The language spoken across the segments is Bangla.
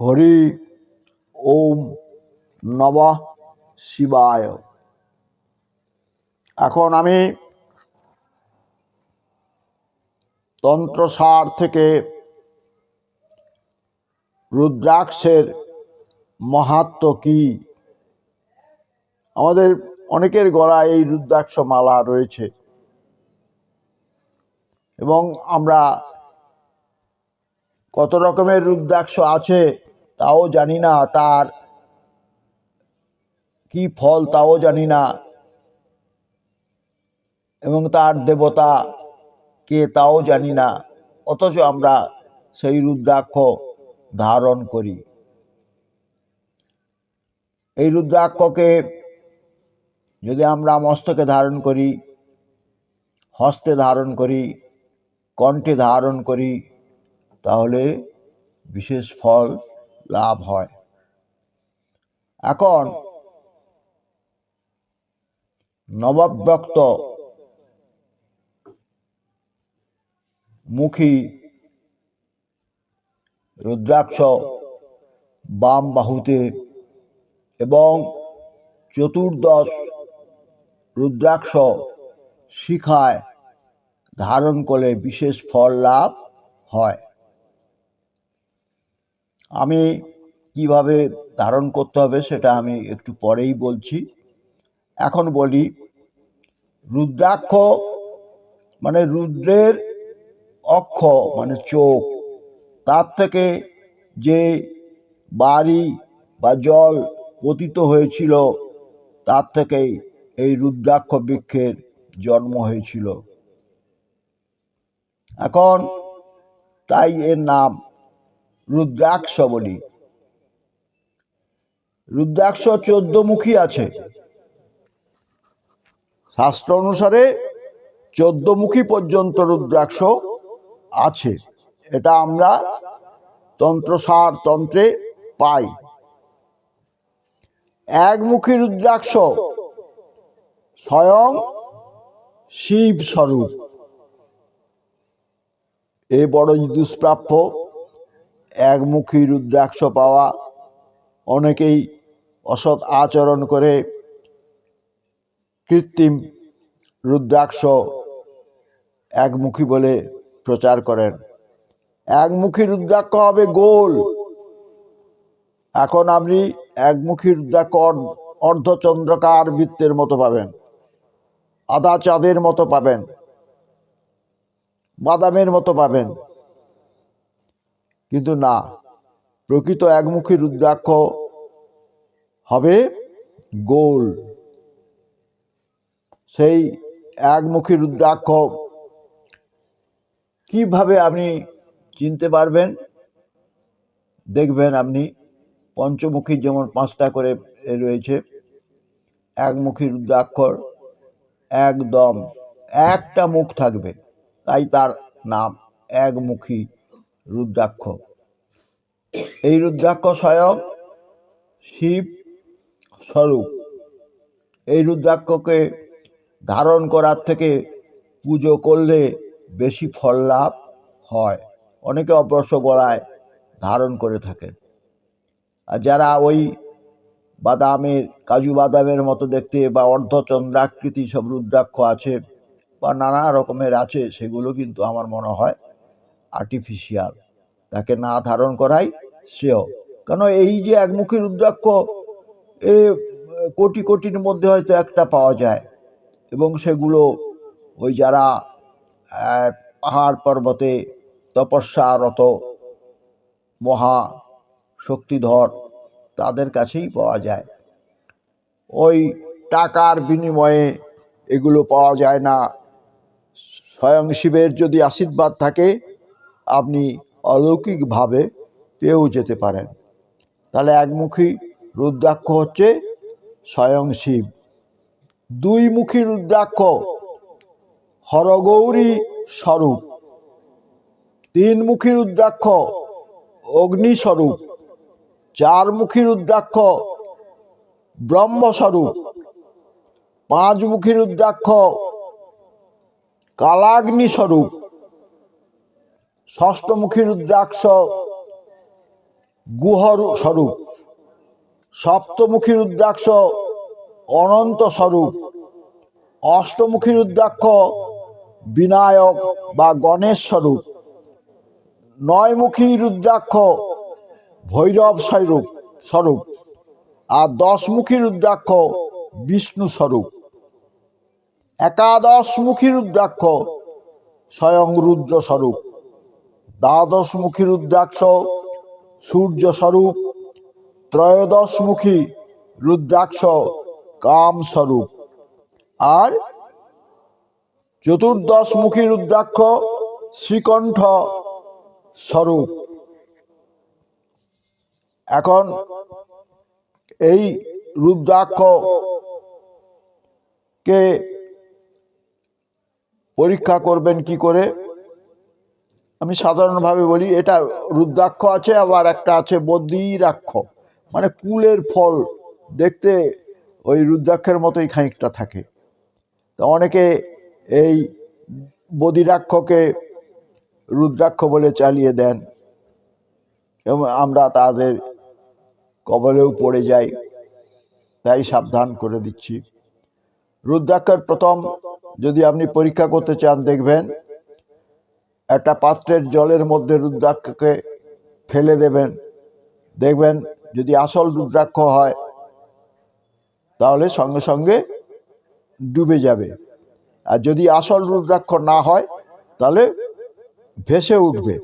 হরি ওম নব শিবায়। এখন আমি তন্ত্রসার থেকে রুদ্রাক্ষের মাহাত্ম কি? আমাদের অনেকের গলায় এই রুদ্রাক্ষ মালা রয়েছে। এবং আমরা কত রকমের রুদ্রাক্ষ আছে? তাও জানি না তার কি ফল, তাও জানি না। এবং তার দেবতা কে তাও জানি না। অথচ আমরা সেই রুদ্রাক্ষ ধারণ করি। এই রুদ্রাক্ষকে যদি আমরা মস্তকে ধারণ করি, হস্তে ধারণ করি, কণ্ঠে ধারণ করি, তাহলে বিশেষ ফল লাভ হয়। এখন নবব্যক্ত মুখী রুদ্রাক্ষ বাম বাহুতে এবং চতুর্দশ রুদ্রাক্ষ শিখায় ধারণ করলে বিশেষ ফল লাভ হয়। আমি কীভাবে ধারণ করতে হবে সেটা আমি একটু পরেই বলছি। এখন বলি, রুদ্রাক্ষ মানে রুদ্রের অক্ষ মানে চোখ, তার থেকে যে বাড়ি বা জল পতিত হয়েছিল, তার থেকেই এই রুদ্রাক্ষ বৃক্ষের জন্ম হয়েছিল। এখন তাই এর নাম রুদ্রাক্ষ বলি রুদ্রাক্ষ চোদ্দমুখী আছে। শাস্ত্র অনুসারে চোদ্দমুখী পর্যন্ত রুদ্রাক্ষ আছে। এটা আমরা তন্ত্রসার তন্ত্রে পাই। একমুখী রুদ্রাক্ষ স্বয়ং শিব স্বরূপ এ বড়ই দুষ্প্রাপ্য। একমুখী রুদ্রাক্ষ পাওয়া। অনেকেই অসৎ আচরণ করে কৃত্রিম রুদ্রাক্ষ একমুখী বলে প্রচার করেন। একমুখী রুদ্রাক্ষ হবে গোল। এখন আপনি একমুখী রুদ্রাক্ষ অর্ধ- অর্ধচন্দ্রকার বৃত্তের মতো পাবেন। আদা চাঁদের মতো পাবেন। বাদামের মতো পাবেন। কিন্তু না, প্রকৃত একমুখী রুদ্রাক্ষ হবে গোল। সেই একমুখী রুদ্রাক্ষ কীভাবে আপনি চিনতে পারবেন? দেখবেন আপনি পঞ্চমুখী যেমন পাঁচটা করে রয়েছে, একমুখী রুদ্রাক্ষর একদম একটা মুখ থাকবে, তাই তার নাম একমুখী রুদ্রাক্ষ। এই রুদ্রাক্ষ স্বয়ং শিব স্বরূপ। এই রুদ্রাক্ষকে ধারণ করার থেকে পুজো করলে বেশি ফল লাভ হয়। অনেকে অবশ্য গলায় ধারণ করে থাকেন। আর যারা ওই বাদামের, কাজু বাদামের মতো দেখতে বা অর্ধচন্দ্রাকৃতি সব রুদ্রাক্ষ আছে বা নানা রকমের আছে, সেগুলো কিন্তু আমার মনে হয় আর্টিফিশিয়াল তাকে না ধারণ করাই শ্রেয়। কেন এই যে একমুখী রুদ্রাক্ষ, এ কোটি কোটির মধ্যে হয়তো একটা পাওয়া যায় এবং সেগুলো ওই যারা পাহাড় পর্বতে তপস্যারত মহা শক্তিধর তাদের কাছেই পাওয়া যায়। ওই টাকার বিনিময়ে এগুলো পাওয়া যায় না। স্বয়ং শিবের যদি আশীর্বাদ থাকে আপনি অলৌকিকভাবে পেয়েও যেতে পারেন। তাহলে একমুখী রুদ্রাক্ষ হচ্ছে স্বয়ং শিব। দুইমুখী রুদ্রাক্ষ হরগৌরী স্বরূপ। তিনমুখী রুদ্রাক্ষ অগ্নি স্বরূপ। চারমুখী রুদ্রাক্ষ ব্রহ্মস্বরূপ পাঁচমুখী রুদ্রাক্ষ কালাগ্নি স্বরূপ। ষষ্ঠমুখী রুদ্রাক্ষ গুহর স্বরূপ, সপ্তমুখী রুদ্রাক্ষ অনন্ত স্বরূপ, অষ্টমুখী রুদ্রাক্ষ বিনায়ক বা গণেশ স্বরূপ, নয়মুখী রুদ্রাক্ষ ভৈরব স্বরূপ স্বরূপ, আর দশমুখী রুদ্রাক্ষ বিষ্ণু স্বরূপ। একাদশমুখী রুদ্রাক্ষ স্বয়ং রুদ্র স্বরূপ। দ্বাদশমুখী রুদ্রাক্ষ সূর্য স্বরূপ ত্রয়োদশমুখী রুদ্রাক্ষ কাম স্বরূপ আর চতুর্দশমুখী রুদ্রাক্ষ, শ্রীকণ্ঠ স্বরূপ। এখন এই রুদ্রাক্ষ কে পরীক্ষা করবেন কি করে? আমি সাধারণভাবে বলি, এটা রুদ্রাক্ষ আছে, আবার একটা আছে বদ্রীরাক্ষ। মানে কুলের ফল দেখতে ওই রুদ্রাক্ষের মতোই খানিকটা থাকে। তো অনেকে এই বদিরাক্ষকে রুদ্রাক্ষ বলে চালিয়ে দেন, এবং আমরা তাদের কবলেও পড়ে যাই, তাই সাবধান করে দিচ্ছি। রুদ্রাক্ষের প্রথম যদি আপনি পরীক্ষা করতে চান, দেখবেন একটা পাত্রের জলের মধ্যে রুদ্রাক্ষকে ফেলে দেবেন। দেখবেন যদি আসল রুদ্রাক্ষ হয়, তাহলে সঙ্গে সঙ্গে ডুবে যাবে। আর যদি আসল রুদ্রাক্ষ না হয়, তাহলে ভেসে উঠবে।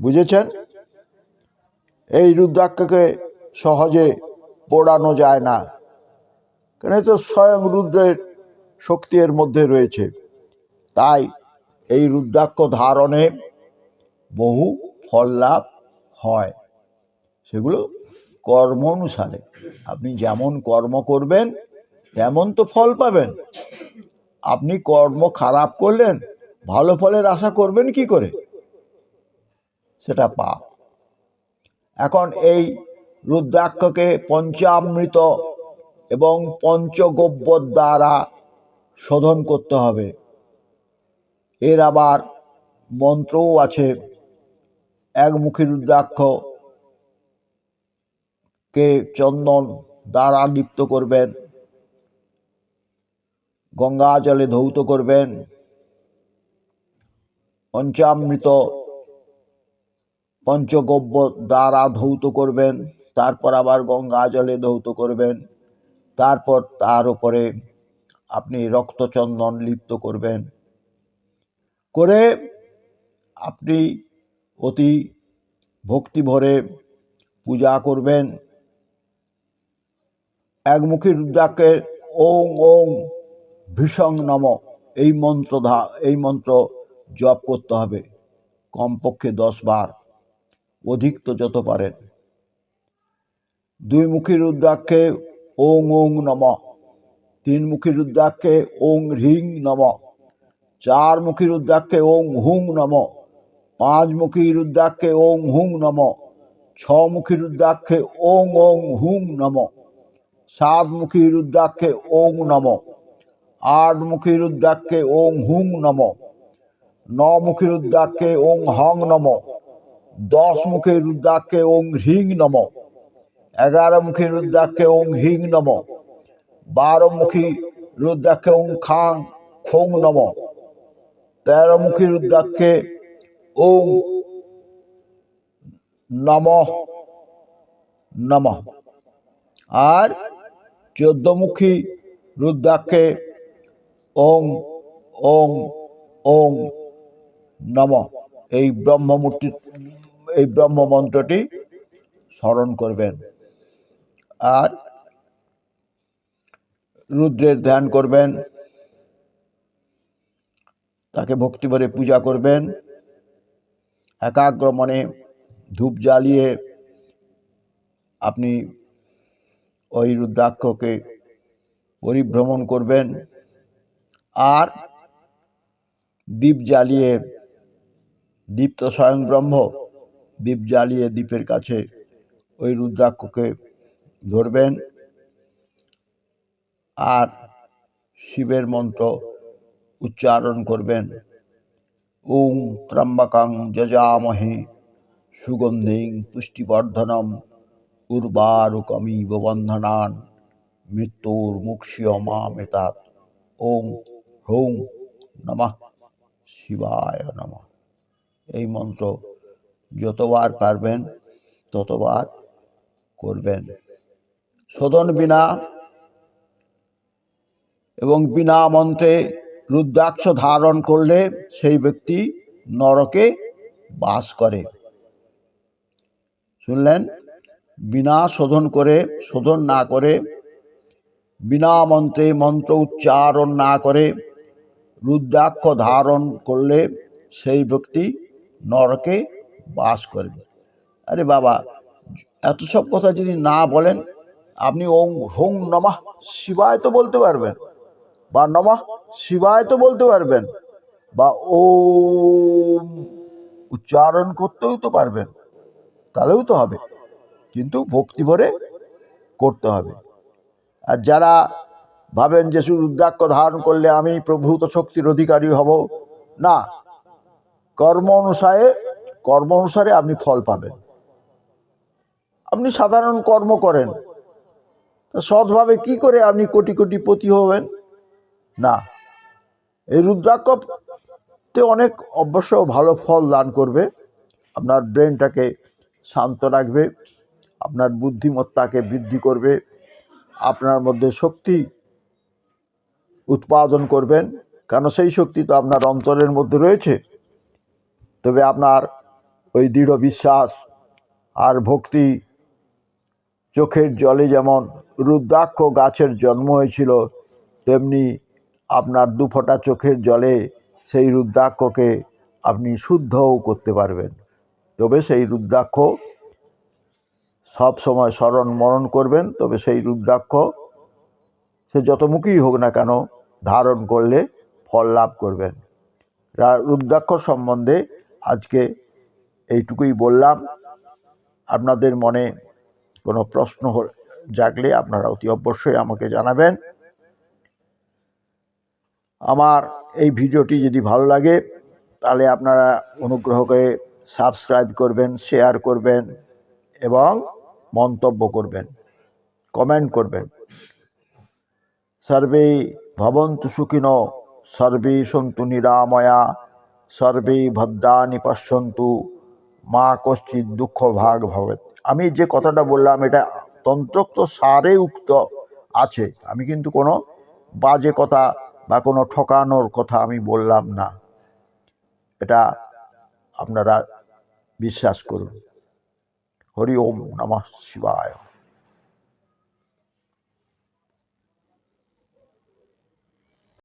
বুঝেছেন? এই রুদ্রাক্ষকে সহজে পোড়ানো যায় না। কেন? তো স্বয়ং রুদ্রের শক্তি এর মধ্যে রয়েছে। তাই এই রুদ্রাক্ষ ধারণে বহু ফল লাভ হয়। সেগুলো কর্ম অনুসারে। আপনি যেমন কর্ম করবেন, তেমন তো ফল পাবেন। আপনি কর্ম খারাপ করলেন, ভালো ফলের আশা করবেন কি করে? সেটা পাপ। এখন এই রুদ্রাক্ষকে পঞ্চামৃত এবং পঞ্চগব্য দ্বারা শোধন করতে হবে। এর আবার মন্ত্রও আছে। একমুখী রুদ্রাক্ষ কে চন্দন দ্বারা লিপ্ত করবেন, গঙ্গা জলে ধৌত করবেন, পঞ্চামৃত পঞ্চগব্য দ্বারা ধৌত করবেন, তারপর আবার গঙ্গা জলে ধৌত করবেন, তারপর তার উপরে আপনি রক্তচন্দন লিপ্ত করবেন। করে আপনি অতি ভক্তি ভরে পূজা করবেন। একমুখী রুদ্রাক্ষের ওং ওং, ভীষং নম, এই মন্ত্র ধা, এই মন্ত্র জপ করতে হবে। কমপক্ষে দশ বার, অধিক তো যত পারেন। দুই মুখী রুদ্রাক্ষে ওং ওং নম তিন মুখী রুদ্রাক্ষে ওং, হ্রিং নম চার মুখী রুদ্রাক্ষে ওং হুং নম। পাঁচ মুখী রুদ্রাক্ষে ওং হুং নম। মুখী রুদ্রাক্ষে ওং ওং হুং নম। সাত মুখী রুদ্রাক্ষে ওং নম। আট মুখী রুদ্রাক্ষে ওং হুং নম। মুখী রুদ্রাক্ষে ওং হং নম। দশ মুখী রুদ্রাক্ষে ওং হ্রিং নম। এগারো মুখী রুদ্রাক্ষে ওং হিং নম। বারো মুখী রুদ্রাক্ষে ওং খাং খোং নম। তেরো মুখী রুদ্রাক্ষে ওং নম নম। আর চোদ্দমুখী রুদ্রাক্ষে ওং ওং ওং নম। এই ব্রহ্মমূর্তি, এই ব্রহ্ম মন্ত্রটি স্মরণ করবেন। আর রুদ্রের ধ্যান করবেন। তাকে ভক্তি ভরে পূজা করবেন। একাগ্র মনে ধূপ জ্বালিয়ে আপনি ওই রুদ্রাক্ষকে পরিভ্রমণ করবেন। আর দীপ জ্বালিয়ে, দীপ তো স্বয়ং ব্রহ্ম, দীপ জ্বালিয়ে দ্বীপের কাছে ওই রুদ্রাক্ষকে ধরবেন। আর শিবের মন্ত্র উচ্চারণ করবেন। ওং ত্রম্বকাং যজামহে সুগন্ধিং পুষ্টিবর্ধনম উর্বারুকমিব বন্ধনান মৃত্যুর মুক্ষীয় মামেতাৎ ওম হৌম নমঃ শিবায় নমঃ। এই মন্ত্র যতবার পারবেন ততবার করবেন। শোধন বিনা এবং বিনা মন্ত্রে রুদ্রাক্ষ ধারণ করলে সেই ব্যক্তি নরকে বাস করে। শুনলেন? বিনা শোধন করে, শোধন না করে, বিনা মন্ত্রে মন্ত্র উচ্চারণ না করে রুদ্রাক্ষ ধারণ করলে সেই ব্যক্তি নরকে বাস করবে আরে বাবা, এত সব কথা যদি না বলেন, আপনি ওং হোং নমঃ শিবায় তো বলতে পারবেন। বা নমঃ শিবায় তো বলতে পারবেন, বা ওম উচ্চারণ করতেও তো পারবেন, তাহলেও তো হবে। কিন্তু ভক্তি ভরে করতে হবে। আর যারা ভাবেন যে শুধু রুদ্রাক্ষ ধারণ করলে আমি প্রভূত শক্তির অধিকারী হব, না, কর্ম অনুসারে কর্ম অনুসারে আপনি ফল পাবেন। আপনি সাধারণ কর্ম করেন। তা সৎভাবে কি করে আপনি কোটি কোটি পতি হবেন? না। এই রুদ্রাক্ষতে অনেক অবশ্য ভালো ফল দান করবে। আপনার ব্রেনটাকে শান্ত রাখবে, আপনার বুদ্ধিমত্তাকে বৃদ্ধি করবে, আপনার মধ্যে শক্তি উৎপাদন করবেন। কেন সেই শক্তি তো আপনার অন্তরের মধ্যে রয়েছে। তবে আপনার ওই দৃঢ় বিশ্বাস আর ভক্তি চোখের জলে যেমন রুদ্রাক্ষ গাছের জন্ম হয়েছিল, তেমনি আপনার দুফোঁটা চোখের জলে সেই রুদ্রাক্ষকে আপনি শুদ্ধও করতে পারবেন। তবে সেই রুদ্রাক্ষ সব সময় স্মরণ মরণ করবেন, তবে সেই রুদ্রাক্ষ সে যত মুখী হোক না কেন ধারণ করলে ফল লাভ করবেন। রুদ্রাক্ষ সম্বন্ধে আজকে এইটুকুই বললাম। আপনাদের মনে কোনো প্রশ্ন জাগলে আপনারা অতি অবশ্যই আমাকে জানাবেন। আমার এই ভিডিওটি যদি ভালো লাগে, তাহলে আপনারা অনুগ্রহ করে সাবস্ক্রাইব করবেন, শেয়ার করবেন এবং মন্তব্য করবেন, কমেন্ট করবেন। সর্বে ভবন্তু সুখিন, সর্বে সন্তু নিরাময়া, সর্বে ভদ্রানি পশ্যন্তু, মা কশ্চিৎ দুঃখ ভাগ ভবেত। আমি যে কথাটা বললাম, এটা তন্ত্রোক্ত সারে উক্ত আছে। আমি কিন্তু কোনো বাজে কথা বা কোনো ঠকানোর কথা আমি বললাম না। এটা আপনারা বিশ্বাস করুন। হরি ওম নমঃ শিবায়।